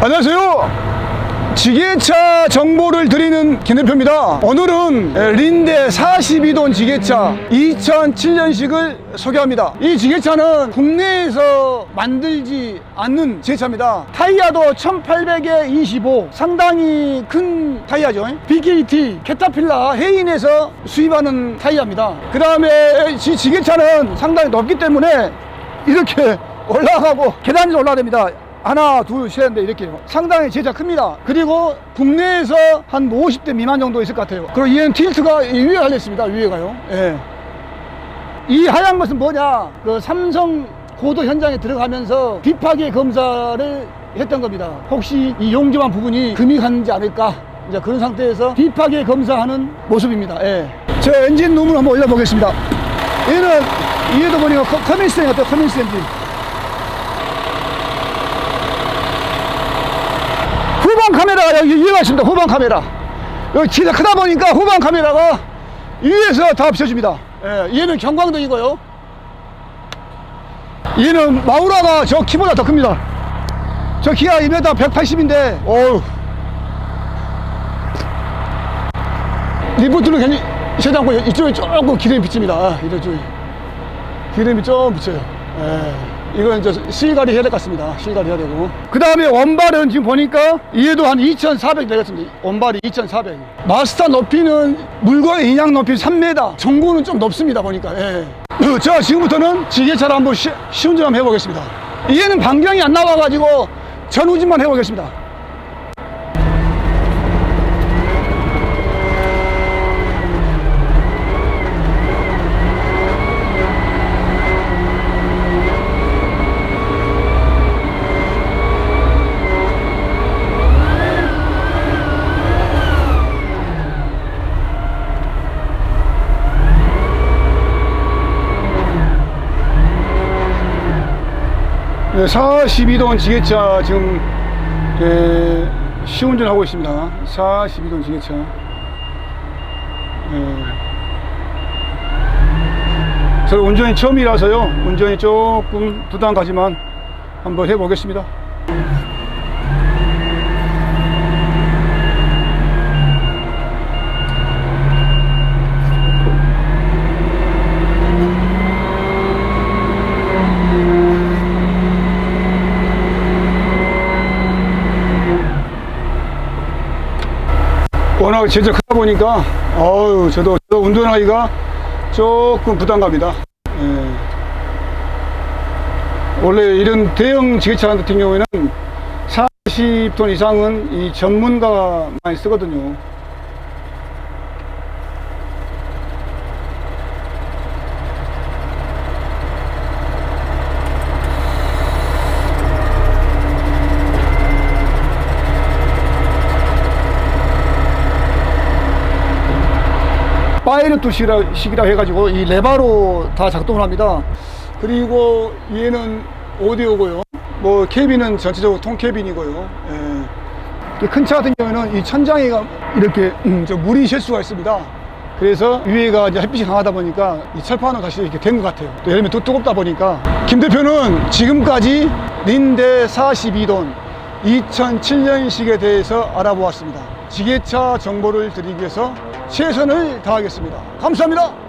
안녕하세요. 지게차 정보를 드리는 김 대표입니다. 오늘은 린데 42돈 지게차 2007년식을 소개합니다. 이 지게차는 국내에서 만들지 않는 지게차입니다. 타이어도 1800에 25 상당히 큰 타이어죠. BKT 캐타필라 해인에서 수입하는 타이어입니다. 그 다음에 이 지게차는 상당히 높기 때문에 이렇게 올라가고 계단이 올라야 됩니다. 하나, 둘, 셋인데 이렇게 상당히 제자 큽니다. 그리고 국내에서 한 50대 미만 정도 있을 것 같아요. 그리고 얘는 틸트가 이 위에 달려있습니다. 위에가요. 예. 이 하얀 것은 뭐냐? 그 삼성 고도 현장에 들어가면서 비파기 검사를 했던 겁니다. 혹시 이 용접한 부분이 금이 갔는지 않을까? 이제 그런 상태에서 비파기 검사하는 모습입니다. 예. 저 엔진 룸을 한번 올려보겠습니다. 얘는 위에도 보니까 커- 커민스 엔진 어때요? 커민스 엔진. 후방 카메라가 여기 있습니다. 후방 카메라. 여기 진짜 크다 보니까 후방 카메라가 위에서 다 비춰줍니다. 예, 얘는 경광등이고요. 얘는 마우라가 저 키보다 더 큽니다. 저 키가 2m 180인데, 어우. 리프트는 괜히 세지 않고 이쪽에 조금 기름이 비칩니다. 아, 이쪽에. 기름이 좀 비쳐요. 예. 이건 이제 시가리 해야 될 것 같습니다. 시가리 해야 되고. 그 다음에 원발은 지금 보니까 얘도 한 2,400 되겠습니다. 원발이 2,400. 마스터 높이는 물과 인양 높이 3m. 전구는 좀 높습니다. 보니까. 예. 자, 지금부터는 지게차를 한번 시, 시운전 한번 해보겠습니다. 얘는 반경이 안 나와가지고 전후진만 해보겠습니다. 42돈 지게차 지금 예, 시운전 하고 있습니다. 42돈 지게차. 예. 저 운전이 처음이라서요. 운전이 조금 부담 가지만 한번 해보겠습니다. 워낙 진짜 크다 보니까 어유 저도, 저도 운전하기가 조금 부담갑니다. 예. 원래 이런 대형 지게차 같은 경우에는 40톤 이상은 이 전문가가 쓰거든요. 파이러트 식이라, 해가지고 이 레바로 다 작동을 합니다. 그리고 얘는 오디오고요. 뭐 캐빈은 전체적으로 통 캐빈이고요. 예. 큰차 같은 경우에는 이 천장에가 이렇게 음, 저 물이 쉴 수가 있습니다. 그래서 위에가 이제 햇빛이 강하다 보니까 이 철판은 다시 이렇게 된 것 같아요. 또 들면 또 뜨겁다 보니까 김 대표는 지금까지 린데 42돈 2007년식에 대해서 알아보았습니다. 지게차 정보를 드리기 위해서 최선을 다하겠습니다. 감사합니다.